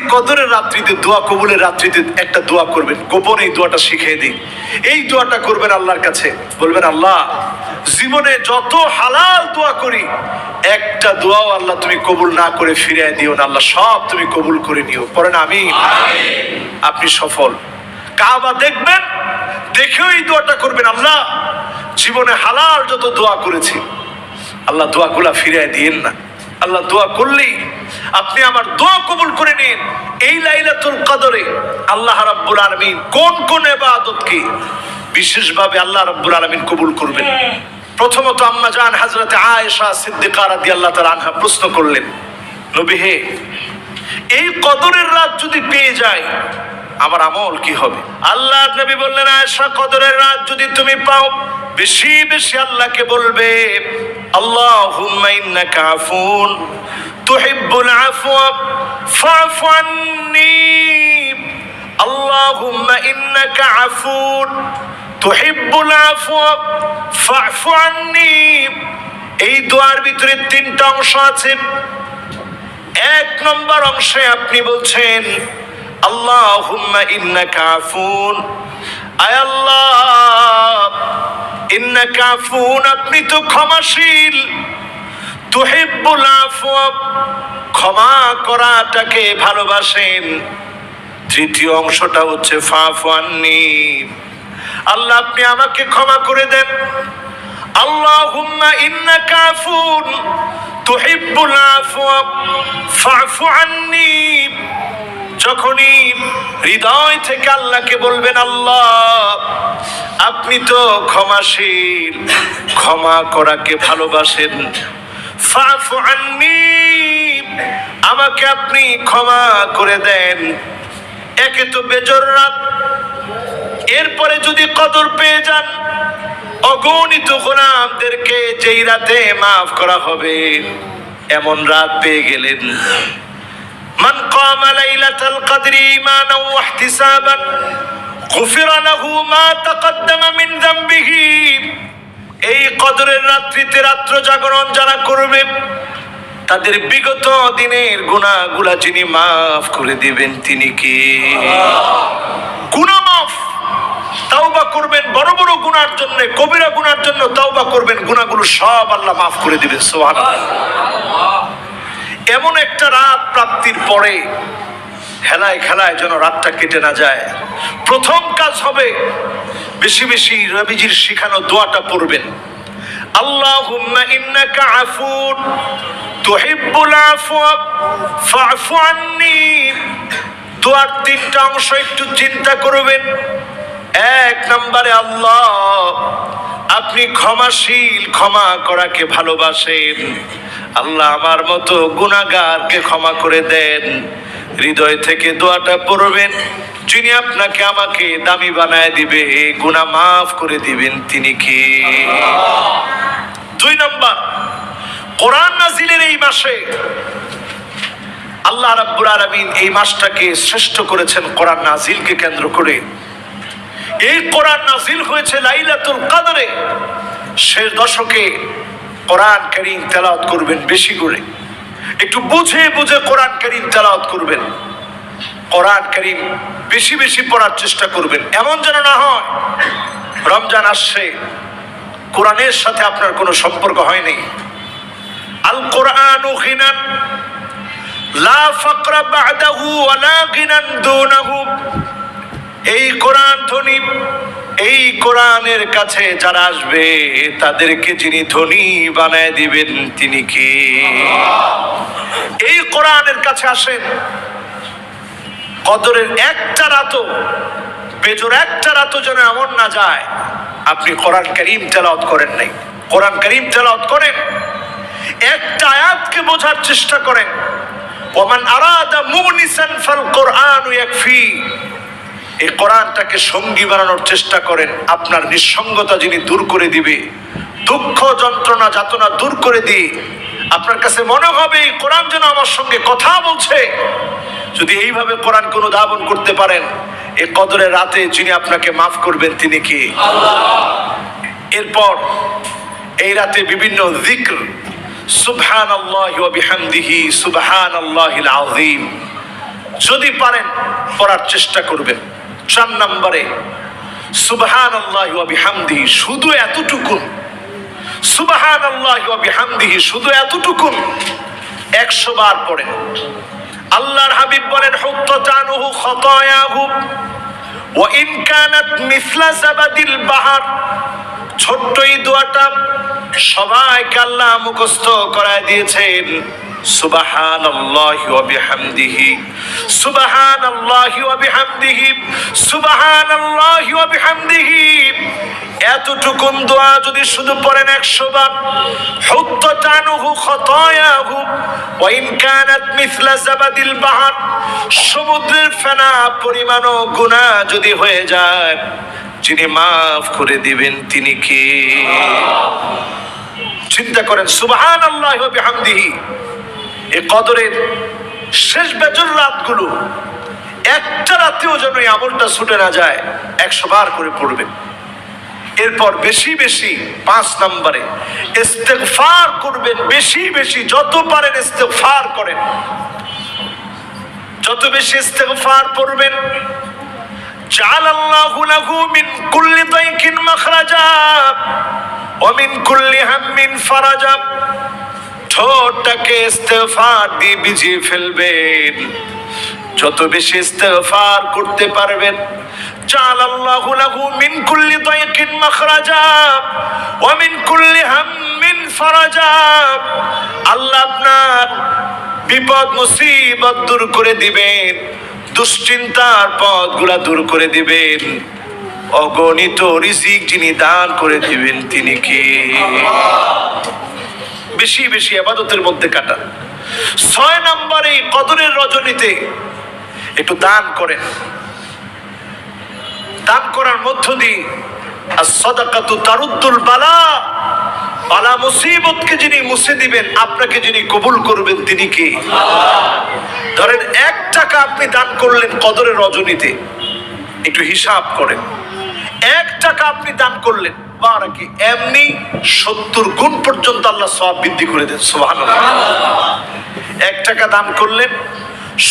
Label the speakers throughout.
Speaker 1: কদরের রাত্রিতে দোয়া কবুলের রাত্রিতে একটা দোয়া করবেন। গোপন এই দোয়াটা শিখিয়ে দিই এই দোয়াটা করবেন আল্লাহর কাছে। বলবেন আল্লাহ জীবনে যত হালাল দোয়া করি একটা দোয়াও আল্লাহ তুমি কবুল না করে ফিরিয়ে দিও না। আল্লাহ সব তুমি কবুল করে নিও। পড়েন আমি আপনি সফল। কাবা দেখবেন দেখেও এই দোয়াটা করবেন আল্লাহ জীবনে হালাল যত দোয়া করেছি আল্লাহ দোয়াগুলা ফিরিয়ে দিয়েন না। আল্লাহ দোয়া করলেই আপনি আমার দোয়া কবুল করে নিন। এই লাইলাতুল কদরে আল্লাহ রাব্বুল আলামিন কোন কোন ইবাদতকে বিশেষভাবে আল্লাহ রাব্বুল আলামিন কবুল করবেন। প্রথমত আম্মা জান হযরতে আয়েশা সিদ্দিকা রাদিয়াল্লাহু তাআলা আনহা প্রশ্ন করলেন, নবী হে, এই কদরের রাত যদি পেয়ে যায় আমার আমল কি হবে? আল্লাহ নবী বললেন আয়সা কদরের রাত যদি তুমি পাও, বেশি বেশি আল্লাহকে বলবে, আল্লাহুম্মা ইন্নাকা আফুন তুহিব্বুল আফওয়া ফাফু আন্নি, আল্লাহুম্মা ইন্নাকা আফুন তুহিব্বুল আফওয়া ফাফু আন্নি. এই দোয়ার ভিতরে তিনটা অংশ আছে। এক নম্বর অংশে আপনি বলছেন আল্লাহ আপনি তো ক্ষমাশীল। ক্ষমা করাটাকে ভালোবাসেন। তৃতীয় অংশটা হচ্ছে আল্লাহ, আপনি আমাকে ক্ষমা করে দেন। আল্লাহুম্মা ইন্নাকা আফুন, তুহিব্বুল আন্নি। যখনই হৃদয় থেকে আল্লাহকে বলবেন, আল্লাহ, আপনি তো ক্ষমাশীল। ক্ষমা করাকে ভালোবাসেন। আমাকে আপনি ক্ষমা করে দেন। একে তো বেজর রাত। এরপরে যদি কদর পেয়ে যান, অগণিত গোলামদেরকে যেই রাতে মাফ করা হবে, এমন রাত পেয়ে গেলেন। من قام ليلة القدر إيمانا واحتسابا غفر له ما تقدم من ذنبه এই কদরের রাত্রিতে রাত্র জাগরণ যারা করবে তাদের বিগত দিনের গুণাগুলা যিনি মাফ করে দিবেন তিনি কি গুণা মাফ তাওবা করবেন বড় বড় গুনার জন্য কবিরা গুনার জন্য তাওবা করবেন গুনাহগুলো সব আল্লাহ মাফ করে দিবেন সুবহানাল্লাহ এমন একটা রাত প্রাপ্তির পরে হেলায় খেলায় যেন রাতটা কেটে না যায়। প্রথম কাজ হবে বেশি বেশি রবিজির শিখানো দোয়াটা পড়বেন। আল্লাহুম্মা ইন্নাকা আফুন তুহিব্বুল আফওয়া ফাফু আন্নি। দোয়ার তিনটা অংশ একটু চিন্তা করবেন। এক নম্বরে আল্লাহ আপনি ক্ষমাশীল, ক্ষমা করাকে ভালোবাসেন। আল্লাহ আমার মতো গুণাগারকে ক্ষমা করে দেন। হৃদয় থেকে দোয়াটা পড়বেন, যিনি আপনাকে আমাকে দামি বানায় দিবে গুণা মাফ করে দিবেন তিনি কি? দুই নম্বর, কোরআন নাজিলের এই মাসে আল্লাহ রাব্বুল আলামিন এই মাসটাকে শ্রেষ্ঠ করেছেন কোরআন নাজিলকে কেন্দ্র করে। এই কোরআন নাজিল হয়েছে লাইলাতুল কাদরে। শেষ দশকে কোরআন কারীম তেলাওয়াত করবেন বেশি করে। একটু বুঝে বুঝে কোরআন কারীম তেলাওয়াত করবেন। কোরআন কারীম বেশি বেশি পড়ার চেষ্টা করবেন। এমন যেন না হয়, রমজান আসছে, কোরআনের সাথে আপনার কোনো সম্পর্ক হয়নি। আল কোরআন গিনান, লা ফাকরা বাদাহু ওয়ালা গিনান দুনাহু। এই কোরআন ধনী এই কোরআনের কাছে যারা আসবে, তাদেরকে যিনি ধনী বানায় দিবেন, তিনি কি? এই কোরআনের কাছে আসেন। কদরের একটা রাতও, বেজোর একটা রাতও যেন এমন না যায়, আপনি কোরআন করিম তেলাওয়াত করেন নাই। কোরআন করিম তেলাওয়াত করেন, একটা আয়াতকে বোঝার চেষ্টা করেন। ওমান আরাদা মুগনিসান ফাল কোরআন ইয়াকফি এই কোরআনটাকে সঙ্গী বানানোর চেষ্টা করেন। আপনার নিঃসঙ্গতা যিনি দূর করে দিবে, দুঃখ যন্ত্রণা, যাতনা দূর করে দিয়ে আপনার কাছে মনে হবে কোরআন যেন আমার সঙ্গে কথা বলছে। যদি এইভাবে কোরআন কোনো দাবন করতে পারেন, এ কদরের রাতে যিনি আপনাকে মাফ করবেন, তিনি কি? এরপর এই রাতে বিভিন্ন জিক্র সুবহান আল্লাহ বিহামদিহি সুবহান আল্লাহিল আযীম। যদি পারেন, পড়ার চেষ্টা করবেন। চার নম্বরে সুবহান আল্লাহ বিহামদিহি, শুধু এতটুকুন। সুবহান আল্লাহ বিহামদিহি, শুধু এতটুকুন। একশো বার পড়েন। আল্লাহর হাবিব বলেন হুত্তানুহু খতায়াহু, ওয়া ইন কানাত মিসলা জাবাদিল বাহার। ছোট্ট এই দোয়াটা সবাইকে আল্লাহ মুখস্থ করায় দিয়েছেন। সুবহানাল্লাহি দোয়া যদি শুধু পড়েন একশো বার। হুত্তানুহু সমুদ্রের ফেনা পরিমাণও গুনাহ যদি হয়ে যায়, যিনি মাফ করে দিবেন তিনি কে? চিন্তা করেন সুবাহান আল্লাহ বেহামদিহি, এ কদরের শেষ বেচুর রাতগুলো একটা রাতেও যেন এই আমলটা ছুটে না যায়, একশো বার করে পড়বেন। এরপর বেশি বেশি পাঁচ নম্বরে ইস্তেফার করবেন, বেশি বেশি, যত পারেন ইস্তেফার করেন। যত বেশি ইস্তেফার করবেন চাল আল্লাহ মিন কুল্লি দাইকিন মাখরাজা। مخرجا ومن كل هم فرجا ঠোঁটটাকে ইস্তেগফার দিয়ে ভিজিয়ে ফেলবেন যত বেশি ইস্তেগফার করতে পারবেন جعل الله له من كل ضيق مخرجا ومن كل هم فرجا আল্লাহ আপনার বিপদ মুসিবত দূর করে দিবেন দুশ্চিন্তার পথগুলা দূর করে দিবেন অগণিত রিজিক যিনি দান করে দিবেন, তিনি কে? বেশি বেশি আবাদতের মধ্যে কাটান। ছয় নম্বরে কদরের রজনীতে একটু দান করেন। দান করার মধ্য দিয়ে সদাকাতু তারুদ্দুল বালা। বালা মুসিবতকে যিনি মুছে দিবেন, আপনাকে যিনি কবুল করবেন, তিনি কে? ধরেন এক টাকা আপনি দান করলেন কদরের রজনীতে, একটু হিসাব করেন। এক টাকা আপনি দান করলেন নাকি এমনি সত্তর গুণ পর্যন্ত আল্লাহ সব বৃদ্ধি করে দেন সোহান এক টাকা দান করলেন,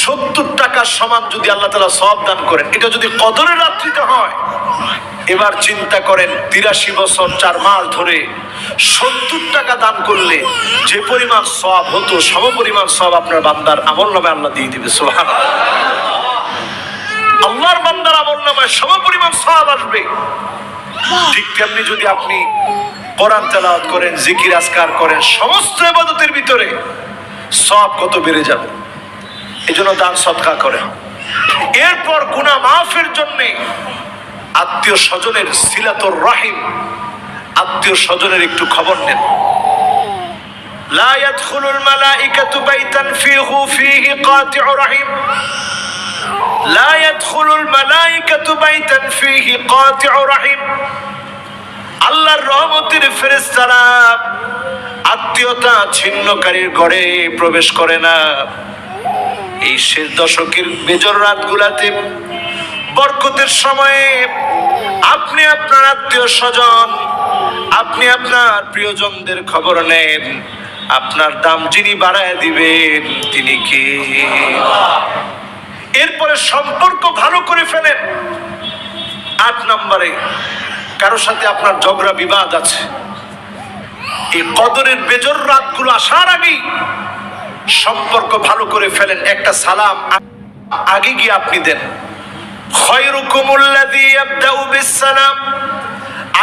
Speaker 1: সত্তর টাকার সমান যদি আল্লাহ তালা সব দান করেন, এটা যদি কদরের রাত্রিতে হয়, এবার চিন্তা করেন, তিরাশি বছর চার মাস ধরে সত্তর টাকা দান করলে যে পরিমাণ সব হতো, সম পরিমাণ সব আপনার বান্দার আমল নামে আল্লাহ দিয়ে দিবে সোহান আল্লাহর বান্দার আমল নামায় সম পরিমাণ সব আসবে ঠিক তেমনি যদি আপনি কোরআন তেলাওয়াত করেন জিকির আজকার করেন সমস্ত ইবাদতের ভিতরে সব কত বেড়ে যাবে এই জন্য দান সৎকা করেন এরপর গুনাহ মাফের জন্যে আত্মীয় স্বজনের সিলাতুর রাহিম আত্মীয় স্বজনের একটু খবর নেন لا يدخل الملائكة بيتا فيه فيه قاطع رحم لا يدخل الملائكة بيتا فيه قاطع رحم আল্লাহর রহমতের ফেরেশতারা আত্মীয়তা ছিন্নকারীর ঘরে প্রবেশ করে না এই শেষ দশকের বেজর রাতগুলাতে বরকতের সময়ে আপনি আপনার আত্মীয় স্বজন আপনি আপনার প্রিয়জনদের খবর নেন আপনার দাম যিনি বাড়ায় দিবেন তিনি কে এরপরে সম্পর্ক ভালো করে ফেলেন। আট নম্বরে কারোর সাথে আপনার ঝগড়া, বিবাদ আছে। এই কদরের বেজর রাতগুলো আসার আগেই সম্পর্ক ভালো করে ফেলেন। একটা সালাম আগে গিয়ে আপনি দেন।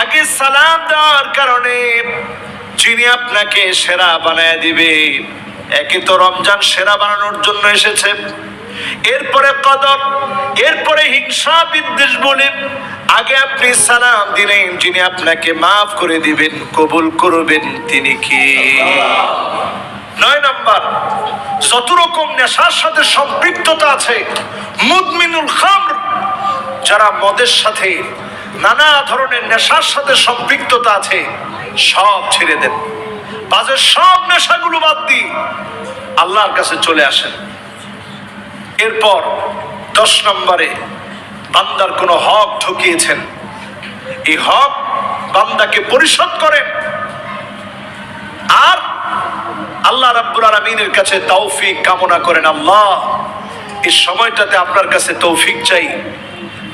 Speaker 1: আগে সালাম দেওয়ার কারণে যিনি আপনাকে সেরা বানায় দিবে। একে তো রমজান সেরা বানানোর জন্য এসেছে। এরপরে কদর এরপরে হিংসা বিদ্বেষ বলে। আগে আপনি সালাম দিলেন, যিনি আপনাকে মাফ করে দিবেন, কবুল করবেন, তিনি কি? নয় নাম্বার যত রকম নেশার সাথে সম্পৃক্ততা আছে। মুদমিনুল যারা মদের সাথে নানা ধরনের নেশার সাথে সম্পৃক্ততা আছে, সব ছেড়ে দেন। বাজের সব নেশাগুলো বাদ দিয়ে আল্লাহর কাছে চলে আসেন। এরপর দশ নম্বরে বান্দার কোনো হক ঢুকিয়েছেন এই হক বান্দাকে পরিশোধ করেন। আর আল্লাহ রাব্বুল আলামিনের কাছে তৌফিক কামনা করেন, আল্লাহ, এই সময়টাতে আপনার কাছে তৌফিক চাই।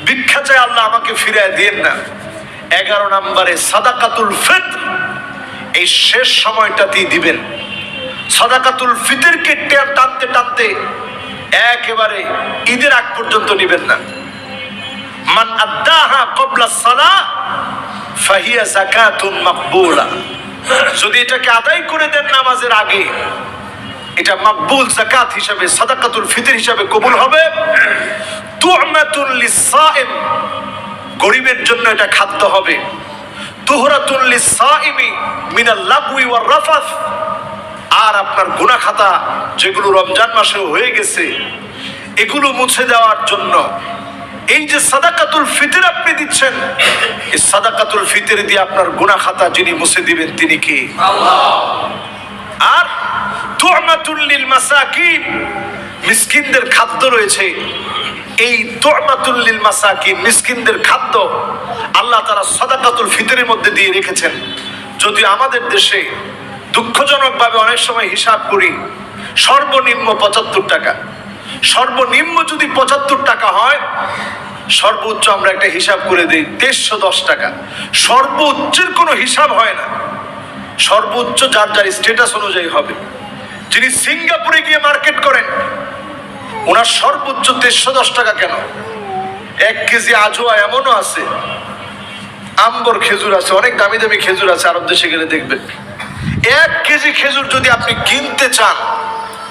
Speaker 1: ভিক্ষা চাই আল্লাহ আমাকে ফিরায় দিয়েন না। এগারো নম্বরে সাদাকাতুল ফিত্র, এই শেষ সময়টাতেই দিবেন। সাদাকাতুল ফিতরকে টানতে টানতে একেবারে ঈদের আগ পর্যন্ত নিবেন না। মান আদাহা কবলা সালা ফাহিয়া জাকাতুন মাকবুলা। যদি এটাকে আদায় করে দেন নামাজের আগে, এটা মাকবুল জাকাত হিসাবে, সাদাকাতুল ফিতর হিসাবে কবুল হবে। তুআমাতুন লিসাইম গরিবের জন্য এটা খাদ্য হবে। তুহরাতুন লিসাইমি মিনাল লাগউই ওয়ার রাফাস আর আপনার গুনাহ খাতা যেগুলো রমজান মাসে হয়ে গেছে, এগুলো মুছে দেওয়ার জন্য এই যে সাদাকাতুল ফিতর আপনি দিচ্ছেন, এই সাদাকাতুল ফিতর দিয়ে আপনার গুনাহ খাতা যিনি মুছে দিবেন তিনি কে? আর তুআমাতুল লিল মাসাকিন, মিসকিনদের খাদ্য রয়েছে। এই তুআমাতুল লিল মাসাকিন, মিসকিনদের খাদ্য আল্লাহ তাআলা সাদাকাতুল ফিতরের মধ্যে দিয়ে রেখেছেন। যদি আমাদের দেশে দুঃখজনকভাবে অনেক সময় হিসাব করি, সর্বনিম্ন পঁচাত্তর টাকা। সর্বনিম্ন যদি পঁচাত্তর টাকা হয়, সর্বোচ্চ আমরা একটা হিসাব করে দিই দেড়শো দশ টাকা। সর্বোচ্চের কোনো হিসাব হয় না। সর্বোচ্চ যার যার স্টেটাস অনুযায়ী হবে। যিনি সিঙ্গাপুরে গিয়ে মার্কেট করেন, ওনার সর্বোচ্চ দেড়শো দশ টাকা কেন? এক কেজি আজোয়া এমনও আছে। আম্বর খেজুর আছে, অনেক দামি দামি খেজুর আছে আরব দেশে গেলে দেখবেন। এক কেজি খেজুর যদি আপনি কিনতে চান,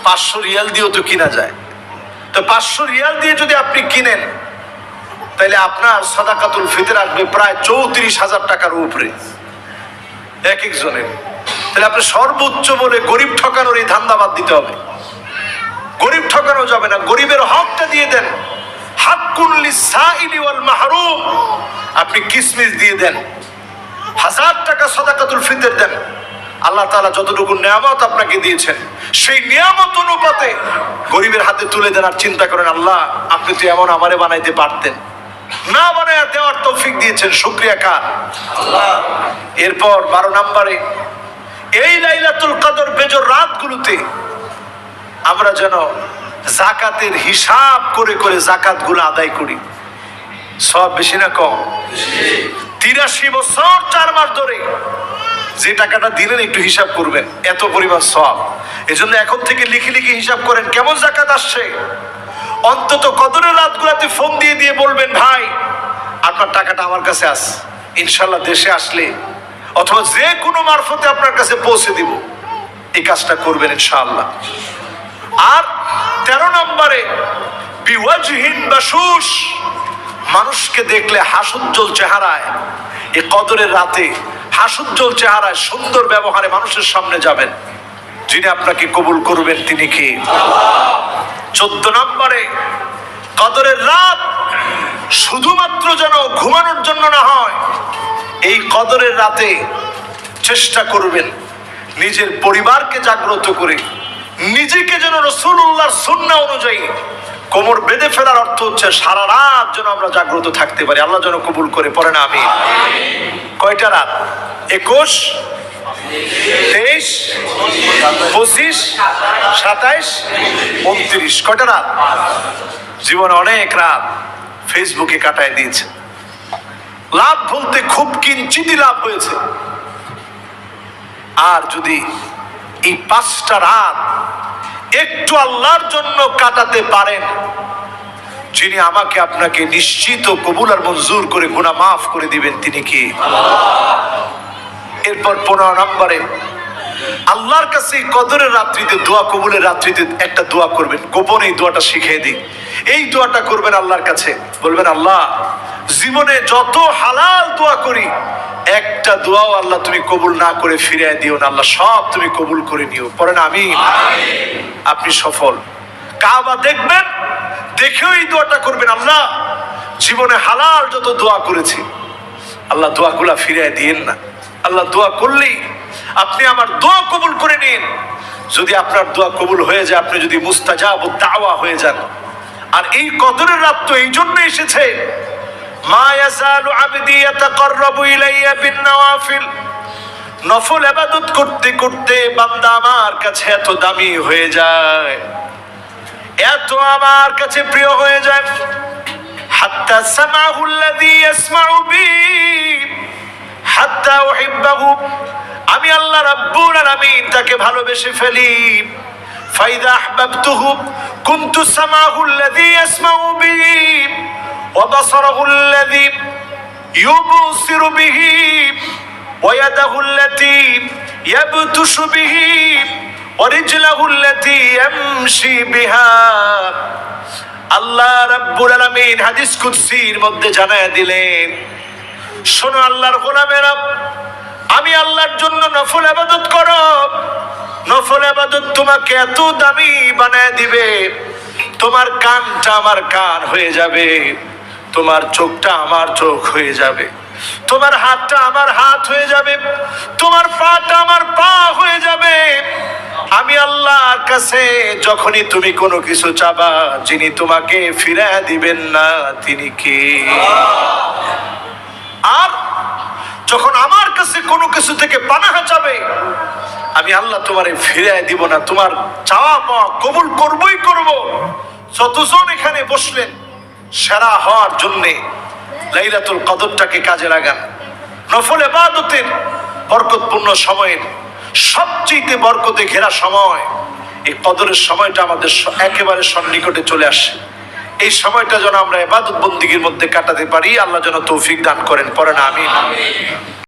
Speaker 1: পাঁচশো রিয়াল দিয়েও তো কিনা যায়। তো পাঁচশো রিয়াল দিয়ে যদি আপনি কিনেন তাহলে আপনার সাদাকাতুল ফিতর আসবে প্রায় চৌত্রিশ হাজার টাকার উপরে। এক একজনের। তাহলে আপনি সর্বোচ্চ বলে গরিব ঠকানোর এই ধান্দাবাদ দিতে হবে। গরিব ঠকানো যাবে না। গরিবের হকটা দিয়ে দেন। হাক্কুল্লি সাইলি ওয়াল মাহরুম। আপনি কিসমিস দিয়ে দেন। হাজার টাকা সদাকাতুল ফিতর দেন। আল্লাহ তালা যতটুকু নিয়ামত আপনাকে দিয়েছেন, সেই নিয়ামত অনুপাতে গরিবের হাতে তুলে দেন আর চিন্তা করেন, আল্লাহ, আপনি তো এমন আমারে বানাইতে পারতেন। না বানায় দেওয়ার তৌফিক দিয়েছেন, শুক্রিয়া কার? এরপর বারো নম্বরে, এই লাইলাতুল কদর বেজর রাতগুলোতে আমরা যেন জাকাতের হিসাব করে করে জাকাতগুলো আদায় করি। সব বেশি না কম? তিরাশি বছর, চার মাস ধরে যে টাকাটা দিলেন একটু হিসাব করবেন, এত পরিমাণ সব এজন্য এখন থেকে লিখে লিখে হিসাব করেন, কেমন জাকাত আসছে? অন্তত কদরের রাতগুলাতে ফোন দিয়ে দিয়ে বলবেন, ভাই, আপনার টাকাটা আমার কাছে আস ইনশাল্লাহ দেশে আসলে, অথবা যে কোনো মারফতে আপনার কাছে পৌঁছে দিব। এই কাজটা করবেন ইনশাআল্লাহ। আর তেরো নম্বরে, বিওয়াজহীন বাসুস মানুষকে দেখলে হাসুজ্জ্বল চেহারায়, এ কদরের রাতে হাসুজ্জ্বল চেহারায় সুন্দর ব্যবহারে মানুষের সামনে যাবেন। যিনি আপনাকে কবুল করবেন তিনি কি? চোদ্দ নম্বরে, কদরের রাত শুধুমাত্র যেন ঘুমানোর জন্য না হয়, এই কদরের রাতে চেষ্টা করবেন নিজের পরিবারকে জাগ্রত করে, নিজেকে যেন রসুল্লাহর সুন্না অনুযায়ী কোমর বেঁধে ফেলার অর্থ হচ্ছে সারা রাত যেন আমরা জাগ্রত থাকতে পারি। আল্লাহ যেন কবুল করে, পড়ে না আমি। কয়টা রাত? একুশ, তেইশ, পঁচিশ, সাতাইশ, উনত্রিশ। কটা রাত? জীবনে অনেক রাত ফেসবুকে কাটায় দিয়েছে। লাভ বলতে খুব কিঞ্চিতই লাভ হয়েছে। আর যদি এই পাঁচটা রাত একটু আল্লাহর জন্য কাটাতে পারেন, যিনি আমাকে আপনাকে নিশ্চিত কবুল আর মঞ্জুর করে গুণা মাফ করে দিবেন, তিনি কি? এরপর পনেরো নম্বরে আল্লাহর কাছে কদরের রাত্রিতে দোয়া কবুলের রাত্রিতে একটা দোয়া করবেন। গোপনে এই দোয়াটা শিখিয়ে দিই। এই দোয়াটা করবেন আল্লাহর কাছে। বলবেন আল্লাহ জীবনে যত হালাল দোয়া করি একটা দোয়াও আল্লাহ তুমি কবুল না করে ফিরিয়ে দিও না। আল্লাহ সব তুমি কবুল করে নিও। পড়েন আমি আপনি সফল। কাবা দেখবেন দেখেও এই দোয়াটা করবেন আল্লাহ জীবনে হালাল যত দোয়া করেছি আল্লাহ দোয়াগুলা ফিরিয়ে দিয়েন না। আল্লাহ দোয়া করলেই আপনি আমার দোয়া কবুল করে নিন। যদি আপনার দোয়া কবুল হয়ে যায়, আপনি যদি মুস্তাজাব দাওয়া হয়ে যান। আর এই কদরের রাত তো এই জন্য এসেছে। ইলাইয়া নফল ইবাদত করতে করতে বান্দা আমার কাছে এত দামি হয়ে যায়। এত আমার কাছে প্রিয় হয়ে যায়। হাত্তা সামাহুল্লাযী ইয়াসমাউ বি হাত্তা উহিব্বাহু আমি আল্লাহ রাব্বুল আলামিন তাকে ভালোবেসে ফেলি। ফাইদা আহবাবতুহু কুনতু সামাহু আল্লাযী ইয়াসমাউ বিহি ওয়া বাসারাহু আল্লাযী ইউবসিরু বিহি ওয়া ইয়াদাহু আল্লাতী ইয়াবতুশু বিহি ওয়া রিজলাহু আল্লাতী ইয়ামশি বিহা। আল্লাহ রাব্বুল আলামিন হাদিস কুদসির মধ্যে জানায়া দিলেন, শোনো আল্লাহর গোলামেরা আমি আল্লাহর জন্য নফল আবাদত করো। নফল আবাদত তোমাকে এত দামি বানায় দিবে। তোমার কানটা আমার কান হয়ে যাবে। তোমার চোখটা আমার চোখ হয়ে যাবে। তোমার হাতটা আমার হাত হয়ে যাবে। তোমার পাটা আমার পা হয়ে যাবে। আমি আল্লাহর কাছে যখনই তুমি কোনো কিছু চাবা, যিনি তোমাকে ফিরে দিবেন না, তিনি কে? আর যখন আমার কাছে কোনো কিছু থেকে পানাহা যাবে। আমি আল্লাহ তোমারে ফিরে দিব না, তোমার চাওয়া পাওয়া কবুল করবই করব। যতজন এখানে বসলেন, সেরা হওয়ার জন্যে লাইলাতুল কদরটাকে কাজে লাগান। নফল এবাদতের বরকতপূর্ণ সময়ের সবচেয়ে বরকতে ঘেরা সময়, এই কদরের সময়টা আমাদের একেবারে সন্নিকটে চলে আসে। এই সময়টা যেন আমরা এবাদত বন্দিগির মধ্যে কাটাতে পারি। আল্লাহ যেন তৌফিক দান করেন পরে না আমিন।